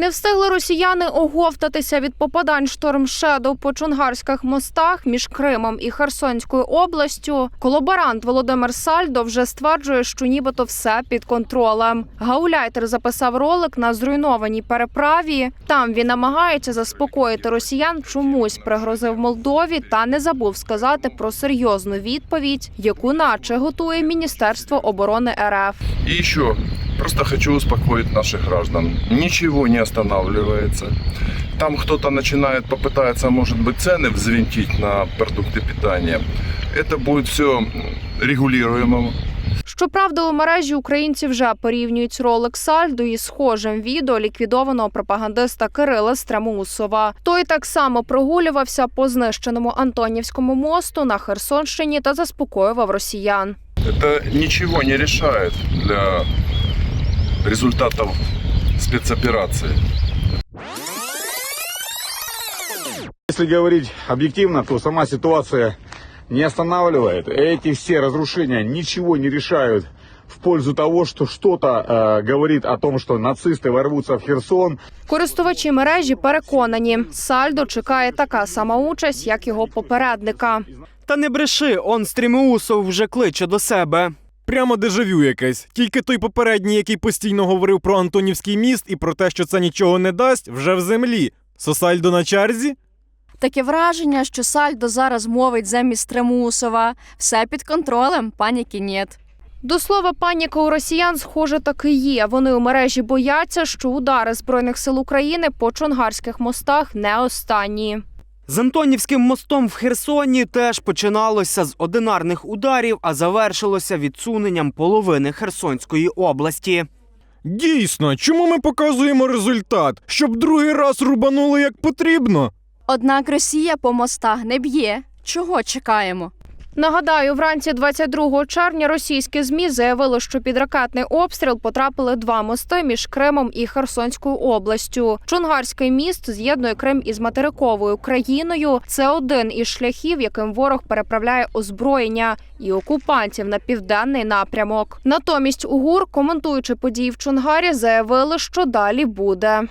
Не встигли росіяни оговтатися від попадань шторм Шедоу по чунгарських мостах між Кримом і Херсонською областю. Колаборант Володимир Сальдо вже стверджує, що нібито все під контролем. Гауляйтер записав ролик на зруйнованій переправі. Там він намагається заспокоїти росіян, чомусь пригрозив Молдові та не забув сказати про серйозну відповідь, яку наче готує Міністерство оборони РФ. И еще, просто хочу успокоить наших граждан. Ничего не останавливается. Там кто-то начинает, попытается, может быть, цены взвинтить на продукты питания. Это будет все регулируемо. Щоправда, у мережі українці вже порівнюють ролик Сальдо із схожим відео ліквідованого пропагандиста Кирила Стремусова. Той так само прогулювався по знищеному Антонівському мосту на Херсонщині та заспокоював росіян. Это ничего не решает для результатов спецоперации. Если говорить объективно, то сама ситуация не останавливает. Эти все разрушения ничего не решают в пользу того, что что-то э, говорит о том, что нацисты ворвутся в Херсон, Користувачі мережі переконані, Сальдо чекає така сама участь, як його попередника. Та не бреши, он Стрімеусов вже кличе до себе. Прямо дежавю якесь. Тільки той попередній, який постійно говорив про Антонівський міст і про те, що це нічого не дасть, вже в землі. Сосальдо на черзі? Таке враження, що Сальдо зараз мовить замість Тремусова. Все під контролем, паніки нет. До слова, паніка у росіян, схоже, таки є. Вони у мережі бояться, що удари збройних сил України по чонгарських мостах не останні. З Антонівським мостом в Херсоні теж починалося з одинарних ударів, а завершилося відсуненням половини Херсонської області. Дійсно, чому ми показуємо результат? Щоб другий раз рубанули як потрібно? Однак Росія по мостах не б'є. Чого чекаємо? Нагадаю, вранці 22 червня російські змі заявили, що під ракетний обстріл потрапили два мости між Кримом і Херсонською областю. Чонгарський міст з'єднує Крим із материковою країною. Це один із шляхів, яким ворог переправляє озброєння і окупантів на південний напрямок. Натомість УГУР, коментуючи події в Чонгарі, заявили, що далі буде.